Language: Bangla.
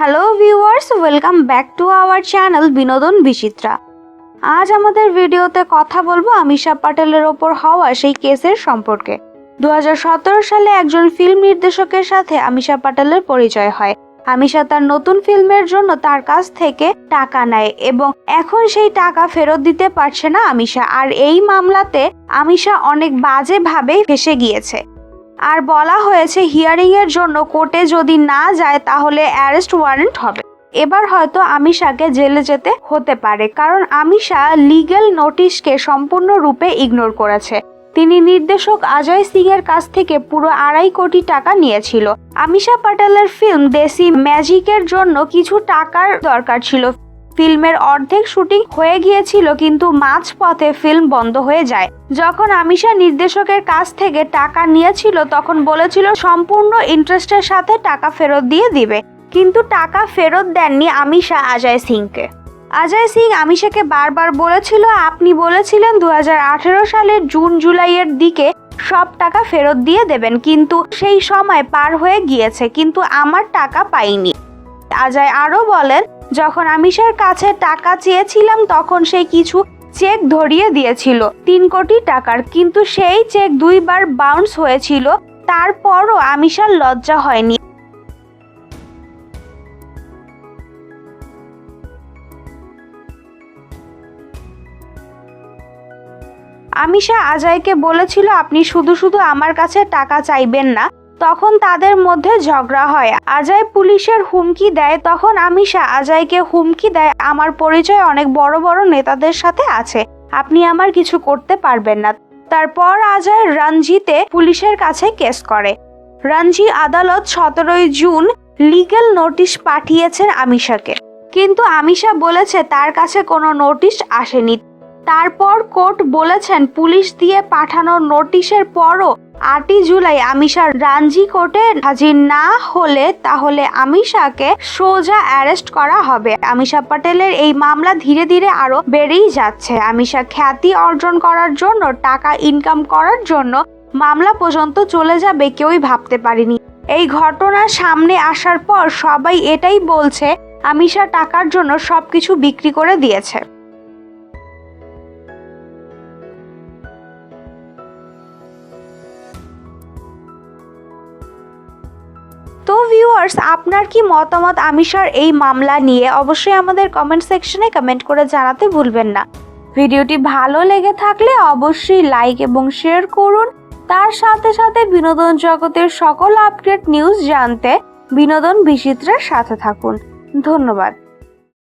Hello viewers welcome back to our channel Binodon Bichitra আজ আমাদের ভিডিওতে কথা বলব আমিষা পাটেলের ওপর হওয়া সেই কেসের সম্পর্কে। দু হাজার সতেরো সালে একজন ফিল্ম নির্দেশকের সাথে আমিষা পাটেলের পরিচয় হয়। আমিষা তার নতুন ফিল্মের জন্য তার কাছ থেকে টাকা নেয় এবং এখন সেই টাকা ফেরত দিতে পারছে না আমিষা আর এই মামলাতে আমিষা অনেক বাজেভাবে ফেসে গিয়েছে। আর বলা হয়েছে হিয়ারিং এর জন্য কোর্টে যদি না যায় তাহলে অ্যারেস্ট ওয়ারেন্ট হবে। এবার হয়তো আমিষাকে জেলে যেতে হতে পারে, কারণ আমিষা লিগ্যাল নোটিশকে সম্পূর্ণরূপে ইগনোর করেছে। তিনি নির্দেশক অজয় সিং এর কাছ থেকে পুরো আড়াই কোটি টাকা নিয়েছিল। আমিষা পাটেলের ফিল্ম দেশি ম্যাজিকের জন্য কিছু টাকার দরকার ছিল। ফিল্মের অর্ধেক শুটিং হয়ে গিয়েছিল, কিন্তু মাঝপথে ফিল্ম বন্ধ হয়ে যায়। যখন আমিষা নির্দেশকের কাছ থেকে টাকা নিয়েছিল, তখন বলেছিল, সম্পূর্ণ ইন্টারেস্টের সাথে টাকা ফেরত দিয়ে দিবে। কিন্তু টাকা ফেরত দেননি আমিষা অজয় সিংকে। অজয় সিং আমিষাকে বারবার বলেছিল, আপনি বলেছিলেন দু হাজার আঠেরো সালের জুন, জুলাইয়ের দিকে সব টাকা ফেরত দিয়ে দেবেন, কিন্তু সেই সময় পার হয়ে গিয়েছে, কিন্তু আমার টাকা পাইনি। অজয় আরও বলেন, যখন আমিষার কাছে টাকা চেয়েছিলাম, তখন সে কিছু চেক ধরিয়ে দিয়েছিল, তিন কোটি টাকার। কিন্তু সেই চেক দুইবার বাউন্স হয়েছিল, তারপরও আমিষার লজ্জা হয়নি। আমিষা আজয়কে বলেছিল, আপনি শুধু শুধু আমার কাছে টাকা চাইবেন না তখন তাদের মধ্যে ঝগড়া হয়। আজয় পুলিশের হুমকি দেয়, তখন আমিষা আজয়কে হুমকি দেয়, আমার পরিচয় অনেক বড় বড় নেতাদের সাথে আছে, আপনি আমার কিছু করতে পারবেন না। তারপর আজয় রঞ্জিতে পুলিশের কাছে কেস করে। রঞ্জি আদালত সতেরোই জুন লিগ্যাল নোটিশ পাঠিয়েছেন আমিষাকে কিন্তু আমিষা বলেছে, তার কাছে কোনো নোটিশ আসেনি। তারপর কোর্ট বলেছেন পুলিশ দিয়ে পাঠানো নোটিশের পরও আটই জুলাই আমিষা রাঞ্জি কোর্টে হাজির না হলে তাহলে আমিষাকে সোজা অ্যারেস্ট করা হবে। আমিষা পটেলের এই মামলা ধীরে ধীরে আরও বেড়েই যাচ্ছে। আমিষা খ্যাতি অর্জন করার জন্য, টাকা ইনকাম করার জন্য মামলা পর্যন্ত চলে যাবে কেউই ভাবতে পারেনি। এই ঘটনা সামনে আসার পর সবাই এটাই বলছে, আমিষা টাকার জন্য সবকিছু বিক্রি করে দিয়েছে। ভিউয়ার্স, আপনার কি মতামত আমিষার এই মামলা নিয়ে? অবশ্যই আমাদের কমেন্ট সেকশনে কমেন্ট করে জানাতে ভুলবেন না। ভিডিওটি ভালো লেগে থাকলে অবশ্যই লাইক এবং শেয়ার করুন। তার সাথে সাথে বিনোদন জগতের সকল আপডেট নিউজ জানতে বিনোদন বিচিত্রের সাথে থাকুন। ধন্যবাদ।